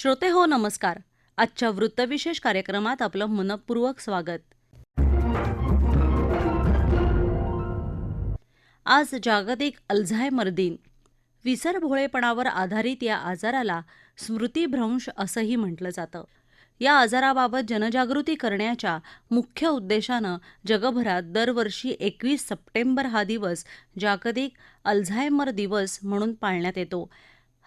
श्रोते हो नमस्कार. आजच्या वृत्तविशेष कार्यक्रमात आपलं मनपूर्वक स्वागत. आज जागतिक अल्झायमर दिन. विसरभोळेपणावर आधारित या आजाराला स्मृतिभ्रंश असंही म्हटलं जातं. या आजाराबाबत जनजागृती करण्याच्या मुख्य उद्देशानं जगभरात दरवर्षी एकवीस सप्टेंबर हा दिवस जागतिक अल्झायमर दिवस म्हणून पाळण्यात येतो.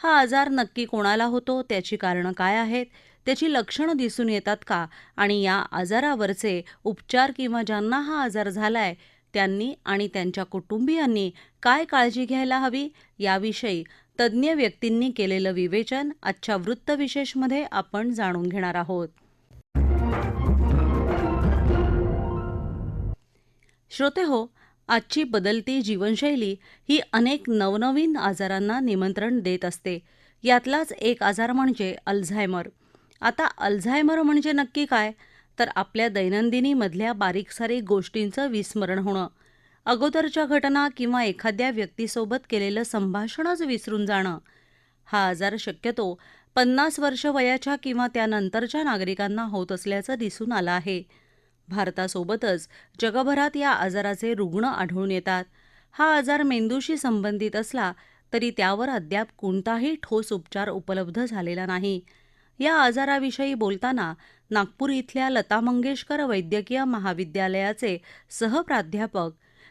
हा आजार नक्की कोणाला होतो? त्याची कारणं काय आहेत? त्याची लक्षणं दिसून येतात का? आणि या आजारावरचे उपचार किंवा ज्यांना हा आजार झालाय त्यांनी आणि त्यांच्या कुटुंबियांनी काय काळजी घ्यायला हवी? याविषयी तज्ज्ञ व्यक्तींनी केलेलं विवेचन आजच्या वृत्तविशेषमध्ये आपण जाणून घेणार आहोत. श्रोते हो आजची बदलती जीवनशैली ही अनेक नवनवीन आजारांना निमंत्रण देत असते. यातलाच एक आजार म्हणजे अल्झायमर. आता अल्झायमर म्हणजे नक्की काय? तर आपल्या दैनंदिनीमधल्या बारीकसारीक गोष्टींचं विस्मरण होणं. अगोदरच्या घटना किंवा एखाद्या व्यक्तीसोबत केलेलं संभाषणच विसरून जाणं. हा आजार शक्यतो पन्नास वर्ष वयाच्या किंवा त्यानंतरच्या नागरिकांना होत असल्याचं दिसून आलं आहे. भारतासोबतच जगभरात या आजाराचे रुग्ण आढळून येतात. हा आजार मेंदूशी संबंधित असला तरी त्यावर अद्याप कोणताही ठोस उपचार उपलब्ध झालेला नाही. या आजाराविषयी बोलताना नागपूर इथल्या लता मंगेशकर वैद्यकीय महाविद्यालयाचे सहप्राध्यापक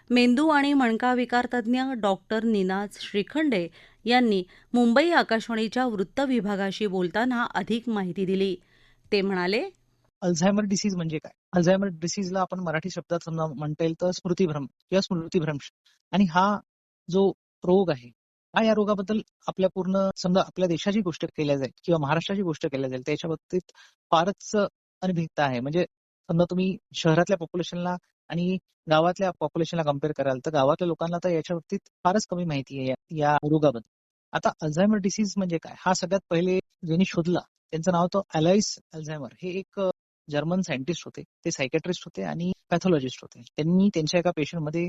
मेंदू आणि मणका विकारतज्ज्ञ डॉक्टर निनाज श्रीखंडे यांनी मुंबई आकाशवाणीच्या वृत्त विभागाशी बोलताना अधिक माहिती दिली. ते म्हणाले अल्झायमर डिसीज म्हणजे काय? अल्झायमर डिसीजला आपण मराठी शब्दात समजा म्हणता येईल तर स्मृतिभ्रम किंवा स्मृतीभ्रंश. आणि हा जो रोग आहे हा या रोगाबद्दल आपल्या पूर्ण समजा आपल्या देशाची गोष्ट केल्या जाईल किंवा महाराष्ट्राची गोष्ट केल्या जाईल त्याच्या बाबतीत फारच अनभिज्ञता आहे. म्हणजे समजा तुम्ही शहरातल्या पॉप्युलेशनला आणि गावातल्या पॉप्युलेशनला कंपेअर कराल तर गावातल्या लोकांना तर याच्या बाबतीत फारच कमी माहिती आहे या- या रोगाबद्दल. आता अल्झायमर डिसीज म्हणजे काय? हा सगळ्यात पहिले ज्यांनी शोधला त्यांचं नाव होतं अलाइस अल्झायमर हे एक जर्मन सायंटिस्ट होते ते सायकॅट्रिस्ट होते आणि पॅथॉलॉजिस्ट होते. त्यांनी त्यांच्या एका पेशंटमध्ये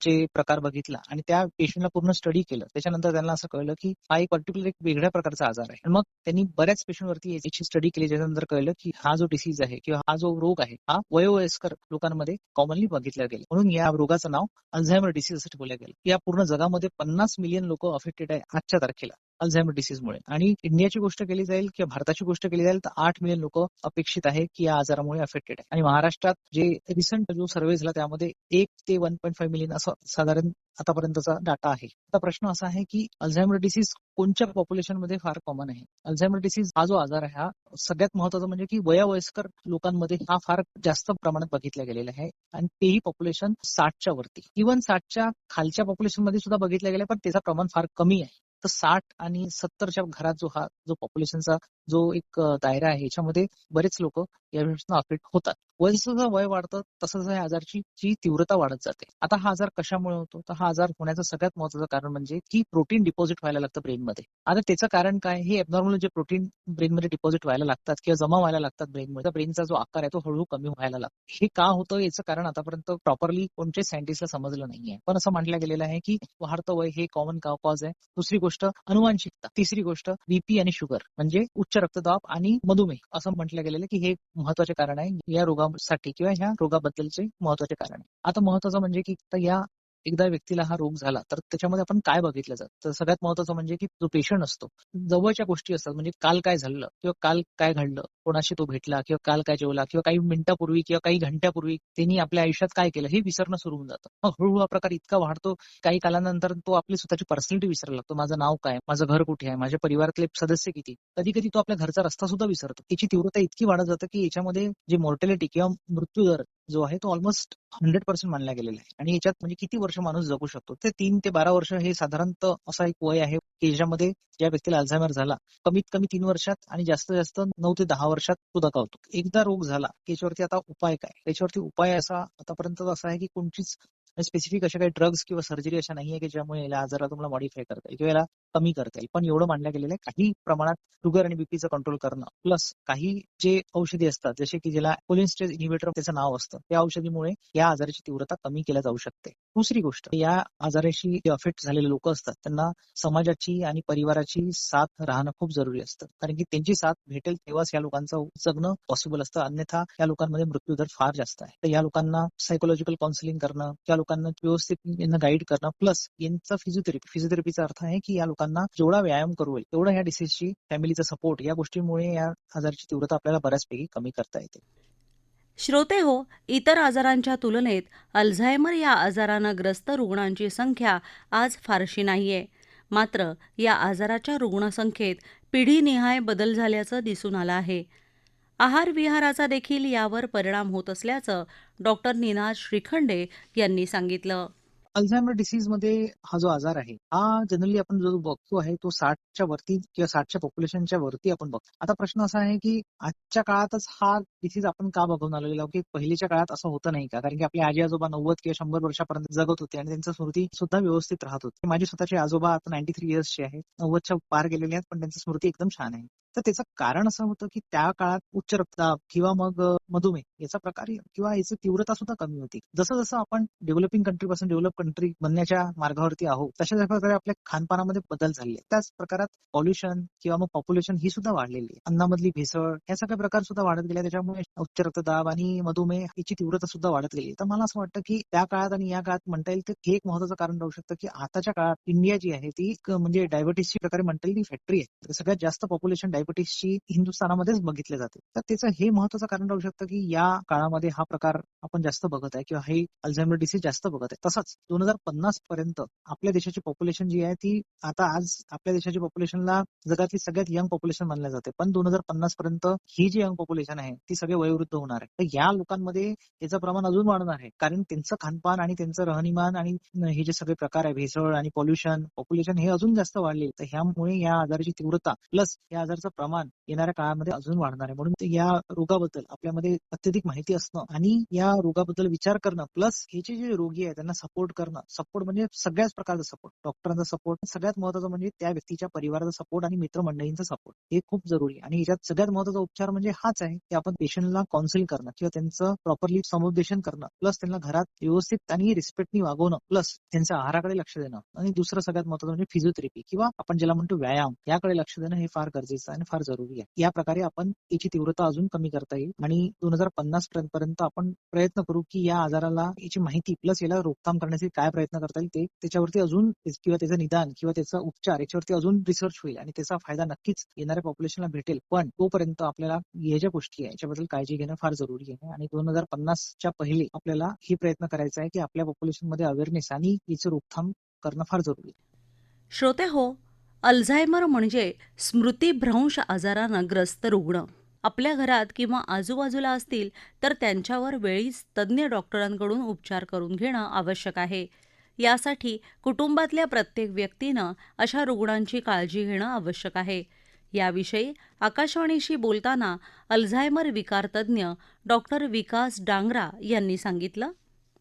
चे प्रकार बघितला आणि त्या पेशंटला पूर्ण स्टडी केलं. त्याच्यानंतर त्यांना असं कळलं की हा एक पर्टिक्युलर एक वेगळ्या प्रकारचा आजार आहे. मग त्यांनी बऱ्याच पेशंटवरती याची स्टडी केली ज्याच्यानंतर कळलं की हा जो डिसीज आहे किंवा हा जो रोग आहे हा वयोवयस्कर लोकांमध्ये कॉमनली बघितला गेला. म्हणून या रोगाचं नाव अल्झायमर डिसीज असं ठेवलं गेलं. या पूर्ण जगामध्ये पन्नास मिलियन लोक अफेक्टेड आहे आजच्या तारखेला. अल्झायमर डिसीजमुळे आणि इंडियाची गोष्ट केली जाईल किंवा भारताची गोष्ट केली जाईल तर आठ मिलियन लोक अपेक्षित आहे की या आजारामुळे अफेक्टेड आहे. आणि महाराष्ट्रात जे रिसंट जो सर्व्हे झाला त्यामध्ये एक ते वन पॉईंट फाईव्ह मिलियन असं साधारण आतापर्यंतचा डाटा आहे. आता प्रश्न असा आहे की अल्झायमर डिसीज कोणत्या पॉप्युलेशनमध्ये फार कॉमन आहे? अल्झायमर डिसीज हा जो आजार आहे हा सगळ्यात महत्त्वाचा म्हणजे की वयावयस्कर लोकांमध्ये हा फार जास्त प्रमाणात बघितला गेलेला आहे. आणि तेही पॉप्युलेशन साठच्या वरती. इव्हन साठच्या खालच्या पॉप्युलेशनमध्ये सुद्धा बघितलं गेलं पण त्याचा प्रमाण फार कमी आहे. तर साठ आणि सत्तरच्या घरात जो हा जो पॉप्युलेशनचा जो एक दायरा आहे याच्यामध्ये बरेच लोक या अफेक्ट होतात. वय जसं वय वाढतं तसं या आजारची जी तीव्रता वाढत जाते. आता हा आजार कशामुळे होतो? तर हा आजार होण्याचं सगळ्यात महत्वाचं कारण म्हणजे की प्रोटीन डिपॉझिट व्हायला लागतं ब्रेनमध्ये. आता त्याचं कारण काय? हे एबनॉर्मल जे प्रोटीन ब्रेनमध्ये डिपॉझिट व्हायला लागतात किंवा जमा व्हायला लागतात ब्रेनमध्ये ब्रेनचा जो आकार आहे तो हळूहळू कमी व्हायला लागतो. हे का होतं? याचं कारण आतापर्यंत प्रॉपरली कोणत्याच सायंटिस्टला समजलं नाहीये. पण असं म्हटलं गेलेलं आहे की वाढतं वय हे कॉमन कॉज आहे. दुसरी गोष्ट अनुवांशिकता. तिसरी गोष्ट बीपी आणि शुगर म्हणजे उच्च रक्तदाब आणि मधुमेह असं म्हटलं गेलेलं की हे महत्त्वाचे कारण आहे या रोगासाठी किंवा ह्या रोगाबद्दलचे महत्त्वाचे कारण आहे. आता महत्वाचं म्हणजे की या एकदा व्यक्तीला हा रोग झाला तर त्याच्यामध्ये आपण काय बघितलं जातं? तर सगळ्यात महत्वाचं म्हणजे की जो पेशंट असतो जवळच्या गोष्टी असतात म्हणजे काल काय झालं किंवा काल काय घडलं कोणाशी तो भेटला किंवा काल काय जेवला किंवा काही मिनिटापूर्वी किंवा काही घंट्यापूर्वी त्यांनी आपल्या आयुष्यात काय केलं हे विसरणं सुरू होऊन जातं. मग हळूहळू हा प्रकार इतका वाढतो काही कालानंतर तो आपली स्वतःची पर्सनॅलिटी विसरायला लागतो. माझं नाव काय? माझं घर कुठे आहे? माझ्या परिवारातले सदस्य किती? कधी कधी तो आपल्या घरचा रस्ता सुद्धा विसरतो. त्याची तीव्रता इतकी वाढत जातं की याच्यामध्ये जे मॉर्टॅलिटी किंवा मृत्यूदर जो आहे तो ऑलमोस्ट हंड्रेड पर्सेंट मानला गेलेला आहे. आणि याच्यात म्हणजे किती वर्ष माणूस जगू शकतो. ते तीन ते बारा वर्ष हे साधारणतः असा एक वय आहे की ज्यामध्ये ज्या व्यक्तीला अल्झायमर झाला कमीत कमी तीन वर्षात आणि जास्तीत जास्त नऊ ते दहा वर्षात तो दगावतो. एकदा रोग झाला की याच्यावरती आता उपाय काय? त्याच्यावरती उपाय असा आतापर्यंत असा आहे की कोणतीच स्पेसिफिक अशा काही ड्रग्स किंवा सर्जरी अशा नाहीये की ज्यामुळे या आजाराला तुम्हाला मॉडिफाय करता येईल किंवा याला कमी करता येईल. पण एवढं मानलं गेलेलं आहे काही प्रमाणात शुगर आणि बीपीचं कंट्रोल करणं प्लस काही जे औषधी असतात जसे की ज्याला कोलिनस्टेज इन्हिबिटर त्याचं नाव असतं त्या औषधीमुळे या आजाराची तीव्रता कमी केल्या जाऊ शकते. दुसरी गोष्ट या आजाराशी जे अफेक्ट झालेले लोक असतात त्यांना समाजाची आणि परिवाराची साथ राहणं खूप जरुरी असतं. कारण की त्यांची साथ भेटेल तेव्हाच या लोकांचं जगणं पॉसिबल असतं. अन्यथा या लोकांमध्ये मृत्यूदर फार जास्त आहे. तर या लोकांना सायकोलॉजिकल काउन्सिलिंग करणं या लोकांना व्यवस्थित यांना गाईड करणं. प्लस यांचा फिजिओथेरपी फिजिओथेरपीचा अर्थ आहे की या लोकांना जेवढा व्यायाम करू होईल तेवढा या डिसीजची फॅमिलीचा सपोर्ट या गोष्टीमुळे या आजाराची तीव्रता आपल्याला बऱ्याचपैकी कमी करता येते. श्रोते हो इतर आजारांच्या तुलनेत अल्झायमर या आजारानं ग्रस्त रुग्णांची संख्या आज फारशी नाहीये. मात्र या आजाराच्या रुग्णसंख्येत पिढीनिहाय बदल झाल्याचं दिसून आलं आहे. आहार विहाराचा देखील यावर परिणाम होत असल्याचं डॉक्टर निनाद श्रीखंडे यांनी सांगितलं. अल्झायमर डिसीजमध्ये हा जो आजार आहे हा जनरली आपण जो बघतो आहे तो साठच्या वरती किंवा साठच्या पॉप्युलेशनच्या वरती आपण बघतो. आता प्रश्न असा आहे की आजच्या काळातच हा डिसीज आपण का बघून आलेलो की पहिलीच्या काळात असं होतं नाही का? कारण की आपले आजी आजोबा नव्वद किंवा शंभर वर्षापर्यंत जगत होते आणि त्यांचं स्मृती सुद्धा व्यवस्थित राहत होती. माझे स्वतःचे आजोबा आता नाईन्टी थ्री इयर्सचे आहेत नव्वदच्या पार गेलेले आहेत पण त्यांची स्मृती एकदम छान आहे. तर त्याचं कारण असं होतं की त्या काळात उच्च रक्तदाब किंवा मग मधुमेह याचा प्रकार किंवा याची तीव्रता सुद्धा कमी होती. जसं जसं आपण डेव्हलपिंग कंट्री पासून डेव्हलप कंट्री बनण्याच्या मार्गावरती आहोत तशा प्रकारे आपल्या खानपानामध्ये बदल झाले त्याच प्रकारात पॉल्युशन किंवा मग पॉप्युलेशन ही सुद्धा वाढलेली आहे. अन्नामधली भेसळ या सगळे प्रकार सुद्धा वाढत गेले त्याच्यामुळे उच्च रक्तदाब आणि मधुमेह याची तीव्रता सुद्धा वाढत गेली तर मला असं वाटतं की त्या काळात आणि या काळात म्हणता येईल तर हे एक महत्वाचं कारण राहू शकतं की आताच्या काळात इंडिया जी आहे ती म्हणजे डायबिटीसची प्रकारे म्हणता येईल ती फॅक्टरी आहे. सगळ्यात जास्त पॉप्युलेशन डायबिटीसची हिंदुस्थानामध्येच बघितले जाते. तर त्याचं हे महत्वाचं कारण राहू शकतं की या काळामध्ये हा प्रकार आपण जास्त बघत आहे किंवा हे अल्झायमर डिसीज जास्त बघत आहे. तसंच दोन हजार पन्नास पर्यंत आपल्या देशाची पॉप्युलेशन जी आहे ती आता आज आपल्या देशाची पॉप्युलेशनला जगातली सगळ्यात यंग पॉप्युलेशन मानलं जाते. पण दोन हजार पन्नास पर्यंत ही जी यंग पॉप्युलेशन आहे ती सगळे वयोवृद्ध होणार आहे. तर या लोकांमध्ये याचं प्रमाण अजून वाढणार आहे. कारण त्यांचं खानपान आणि त्यांचं राहणीमान आणि हे जे सगळे प्रकार आहे भेसळ आणि पॉल्युशन पॉप्युलेशन हे अजून जास्त वाढले. तर ह्यामुळे या आजाराची तीव्रता प्लस या आजारचं प्रमाण येणाऱ्या काळामध्ये अजून वाढणार आहे. म्हणून या रोगाबद्दल आपल्यामध्ये अत्यधिक माहिती असणं आणि या रोगाबद्दल विचार करणं प्लस हे जे जे रोगी आहे त्यांना सपोर्ट करणं. सपोर्ट म्हणजे सगळ्याच प्रकारचा सपोर्ट डॉक्टरांचा सपोर्ट सगळ्यात महत्वाचं म्हणजे त्या व्यक्तीच्या परिवाराचा सपोर्ट आणि मित्रमंडळींचा सपोर्ट हे खूप जरुरी आहे. आणि याच्यात सगळ्यात महत्त्वाचा उपचार म्हणजे हाच आहे की आपण पेशंटला काउन्सिल करणं किंवा त्यांचं प्रॉपरली समुपदेशन करणं प्लस त्यांना घरात व्यवस्थित आणि रिस्पेक्टनी वागवणं प्लस त्यांच्या आहाराकडे लक्ष देणं. आणि दुसरं सगळ्यात महत्वाचं म्हणजे फिजिओथेरपी किंवा आपण ज्याला म्हणतो व्यायाम याकडे लक्ष देणं हे फार गरजेचं आहे. आणि फार जरुरी आहे. या प्रकारे आपण याची तीव्रता अजून कमी करता येईल आणि दोन हजार पन्नास पर्यंत आपण प्रयत्न करू की या आजाराला याची माहिती प्लस याला रोकथाम करण्यासाठी काय प्रयत्न करता येईल ते त्याच्यावरती अजून किंवा त्याचं निदान किंवा त्याचा उपचार याच्यावरती अजून रिसर्च होईल आणि त्याचा फायदा नक्कीच येणाऱ्या पॉप्युलेशनला भेटेल. पण तोपर्यंत आपल्याला या ज्या गोष्टी आहे याच्याबद्दल काळजी घेणं फार जरुरी आहे आणि दोन हजार पन्नासच्या पहिले आपल्याला ही प्रयत्न करायचा आहे की आपल्या पॉप्युलेशनमध्ये अवेअरनेस आणि याचं रोकथाम करणं फार जरुरी आहे. श्रोते हो अल्झायमर म्हणजे स्मृतीभ्रंश आजारानं ग्रस्त रुग्ण. आपल्या घरात किंवा आजूबाजूला असतील तर त्यांच्यावर वेळीच तज्ज्ञ डॉक्टरांकडून उपचार करून घेणं आवश्यक आहे. यासाठी कुटुंबातल्या प्रत्येक व्यक्तीनं अशा रुग्णांची काळजी घेणं आवश्यक आहे. याविषयी आकाशवाणीशी बोलताना अल्झायमर विकार तज्ज्ञ डॉक्टर विकास डांगरा यांनी सांगितलं.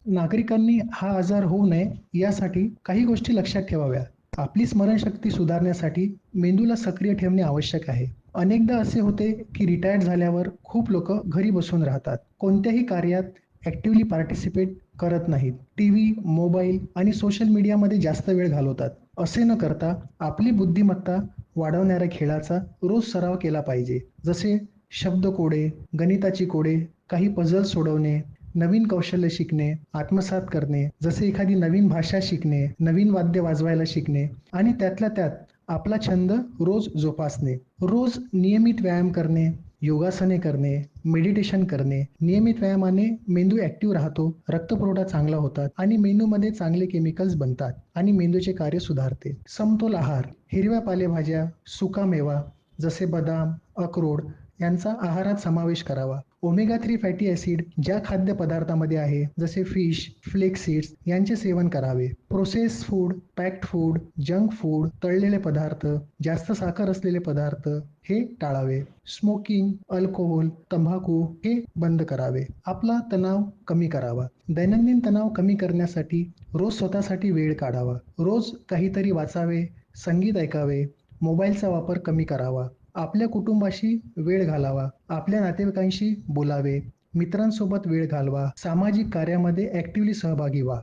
नागरिकांनी हा आजार होऊ नये यासाठी काही गोष्टी लक्षात ठेवाव्या आपली स्मरणशक्ती सुधारण्यासाठी मेंदूला सक्रिय ठेवणे आवश्यक आहे. अनेकदा असे होते की रिटायर्ड झाल्यावर खूप लोक घरी बसून राहतात. कोणत्याही कार्यात ऍक्टिव्हली पार्टिसिपेट करत नाहीत. टी व्ही मोबाईल आणि सोशल मीडियामध्ये जास्त वेळ घालवतात. असे न करता आपली बुद्धिमत्ता वाढवणाऱ्या खेळाचा रोज सराव केला पाहिजे. जसे शब्द कोडे गणिताची कोडे काही पझल सोडवणे नवीन कौशल्य शिकणे आत्मसात करणे जसे एखादी नवीन भाषा शिकणे नवीन वाद्य वाजवायला शिकणे आणि त्यातल्या त्यात आपला छंद रोज जोपासणे. रोज नियमित व्यायाम करणे योगासने करणे मेडिटेशन करणे. नियमित व्यायामाने मेंदू ऍक्टिव्ह राहतो रक्तपुरवठा चांगला होतात आणि मेंदूमध्ये चांगले केमिकल्स बनतात आणि मेंदूचे कार्य सुधारते. समतोल आहार हिरव्या पालेभाज्या सुका मेवा जसे बदाम अक्रोड यांचा आहारात समावेश करावा. ओमेगा थ्री फॅटी ॲसिड ज्या खाद्यपदार्थामध्ये आहे जसे फिश फ्लेक्स सीड्स यांचे सेवन करावे. Process food packed food junk food तळलेले पदार्थ जास्त साखर असलेले पदार्थ हे टाळावे. स्मोकिंग अल्कोहोल तंबाखू हे बंद करावे. आपला तणाव कमी करावा. दैनंदिन तणाव कमी करण्यासाठी रोज स्वतःसाठी वेळ काढावा. रोज काहीतरी वाचावे संगीत ऐकावे मोबाईलचा वापर कमी करावा. आपल्या कुटुंबाशी वेळ घालावा आपल्या नातेवाईकांशी बोलावे मित्रांसोबत वेळ घालवा सामाजिक कार्यामध्ये ऍक्टिव्हली सहभागी व्हा.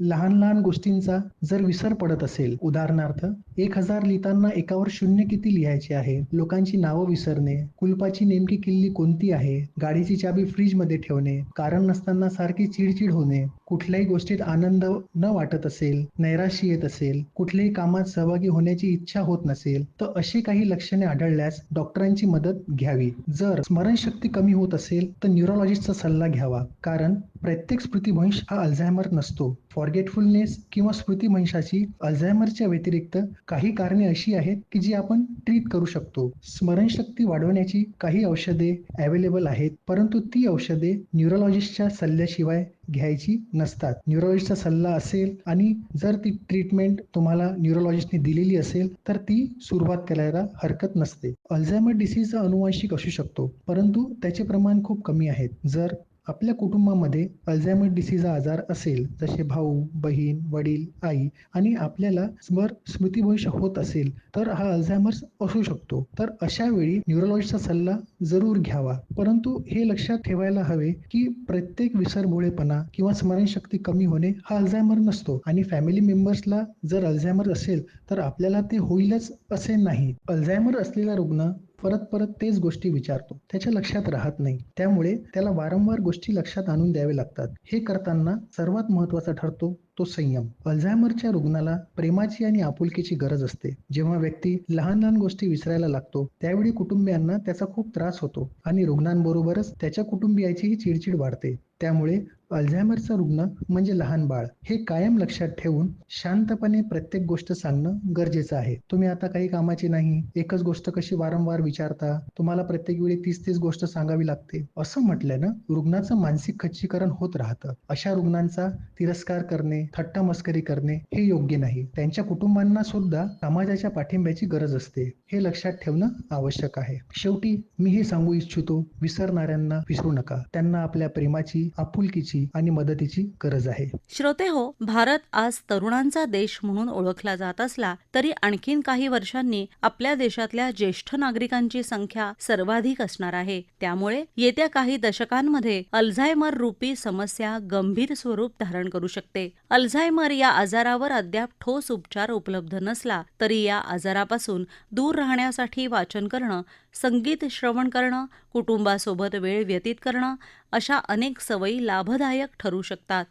लहान लहान गोष्टींचा जर विसर पडत असेल उदाहरणार्थ एक हजार लिहिताना एकावर शून्य किती लिहायचे आहे लोकांची नावं विसरणे कुलपाची नेमकी किल्ली कोणती आहे गाडीची चाबी फ्रीजमध्ये ठेवणे कारण नसताना सारखी चिडचिड होणे कुठल्याही गोष्टीत आनंद न वाटत असेल नैराश्य येत असेल कुठल्याही कामात सहभागी होण्याची इच्छा होत नसेल तर अशी काही लक्षणे आढळल्यास डॉक्टरांची मदत घ्यावी. जर स्मरणशक्ती कमी होत असेल तर न्यूरोलॉजिस्टचा सल्ला घ्यावा. कारण प्रत्येक स्मृतिभ्रंश हा अल्झायमर नसतो. फॉरगेटफुलनेस किंवा स्मृतिभ्रंशाची अल्झायमरच्या व्यतिरिक्त काही कारणे अशी आहेत की जी आपण ट्रीट करू शकतो. स्मरणशक्ती वाढवण्याची काही औषधे अवेलेबल आहेत परंतु ती औषधे न्यूरोलॉजिस्टच्या सल्ल्याशिवाय घ्यायची नसतात. न्युरोलॉजिस्टचा सल्ला असेल आणि जर ती ट्रीटमेंट तुम्हाला न्युरोलॉजिस्टने दिलेली असेल तर ती सुरुवात करायला हरकत नसते. अल्झायमर डिसीज अनुवांशिक असू शकतो परंतु त्याचे प्रमाण खूप कमी आहेत. जर आपल्या कुटुंबामध्ये अल्झायमर डिसीज हा आजार असेल जसे भाऊ बहीण वडील आई आणि आपल्याला स्मर स्मृतिभ्रंश होत असेल तर हा अल्झायमर्स असू शकतो. तर अशा वेळी न्यूरोलॉजिस्टचा सल्ला जरूर घ्यावा. परंतु हे लक्षात ठेवायला हवे की प्रत्येक विसरभोळेपणा किंवा स्मरणशक्ती कमी होणे हा अल्झायमर नसतो. आणि फॅमिली मेंबर्सला जर अल्झायमर असेल तर आपल्याला ते होईलच असे नाही. अल्झायमर असलेला रुग्ण परत परत तेच गोष्टी विचारतो. त्याच्या लक्षात राहत नाही. त्यामुळे त्याला वारंवार गोष्टी लक्षात आणून द्यावे लागतात. हे करताना सर्वात महत्त्वाचा ठरतो तो संयम. अल्झायमरच्या रुग्णाला प्रेमाची आणि आपुलकीची गरज असते. जेव्हा व्यक्ती लहान लहान गोष्टी विसरायला लागतो त्यावेळी कुटुंबियांना त्याचा खूप त्रास होतो आणि रुग्णांबरोबरच त्याच्या कुटुंबियाचीही चिडचिड वाढते. त्यामुळे अल्झायमरचा रुग्ण म्हणजे लहान बाळ हे कायम लक्षात ठेवून शांतपणे प्रत्येक गोष्ट सांगणं गरजेचं आहे. तुम्ही आता काही कामाची नाही एकच गोष्ट कशी वारंवार विचारता तुम्हाला प्रत्येक वेळी तीस तीस गोष्ट सांगावी लागते. असं म्हटल्यानं रुग्णाचं मानसिक खच्चीकरण होत राहतं. अशा रुग्णांचा तिरस्कार करणे थट्टा मस्करी करणे हे योग्य नाही. त्यांच्या कुटुंबांना सुद्धा समाजाच्या पाठिंब्याची गरज असते. हे लक्षात ठेवणं आवश्यक आहे. शेवटी मी हे सांगू इच्छितो विसरणाऱ्यांना विसरू नका. त्यांना आपल्या प्रेमाची आपुलकीची आणि मदतीची गरज आहे. श्रोते हो भारत आज तरुणांचा देश म्हणून ओळखला जात असला तरी आणखीन काही वर्षांनी आपल्या देशातल्या ज्येष्ठ नागरिकांची संख्या सर्वाधिक असणार आहे. त्यामुळे येत्या काही दशकांमध्ये अल्झायमर रूपी समस्या गंभीर स्वरूप धारण करू शकते. अल्झायमर या आजारावर अद्याप ठोस उपचार उपलब्ध नसला तरी या आजारापासून दूर राहण्यासाठी वाचन करणं संगीत श्रवण करणं कुटुंबासोबत वेळ व्यतीत करणं अशा अनेक सवयी लाभदायक ठरू शकतात.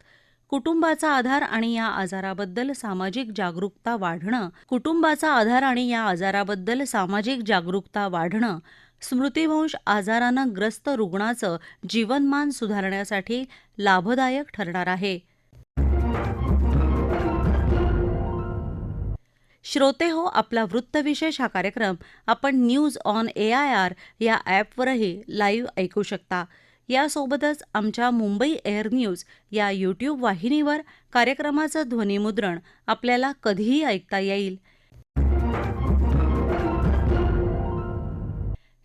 कुटुंबाचा आधार आणि या आजाराबद्दल सामाजिक जागरूकता वाढणं कुटुंबाचा आधार आणि या आजाराबद्दल सामाजिक जागरूकता वाढणं स्मृतिवंश आजारानं ग्रस्त रुग्णाचं जीवनमान सुधारण्यासाठी लाभदायक ठरणार आहे. श्रोते हो आपला वृत्तविशेष हा कार्यक्रम आपण news on A I R या ॲपवरही लाईव्ह ऐकू शकता. यासोबतच आमच्या मुंबई एअर न्यूज या यूट्यूब वाहिनीवर कार्यक्रमाचं ध्वनिमुद्रण आपल्याला कधीही ऐकता येईल.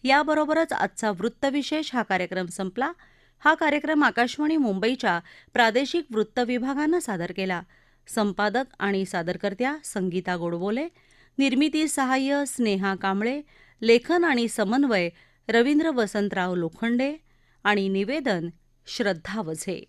याबरोबरच आजचा वृत्तविशेष हा कार्यक्रम संपला. हा कार्यक्रम आकाशवाणी मुंबईच्या प्रादेशिक वृत्त विभागानं सादर केला. संपादक आणि सादरकर्त्या संगीता गोडबोले निर्मिती सहाय्य स्नेहा कांबळे लेखन आणि समन्वय रवींद्र वसंतराव लोखंडे आणि निवेदन श्रद्धा वझे.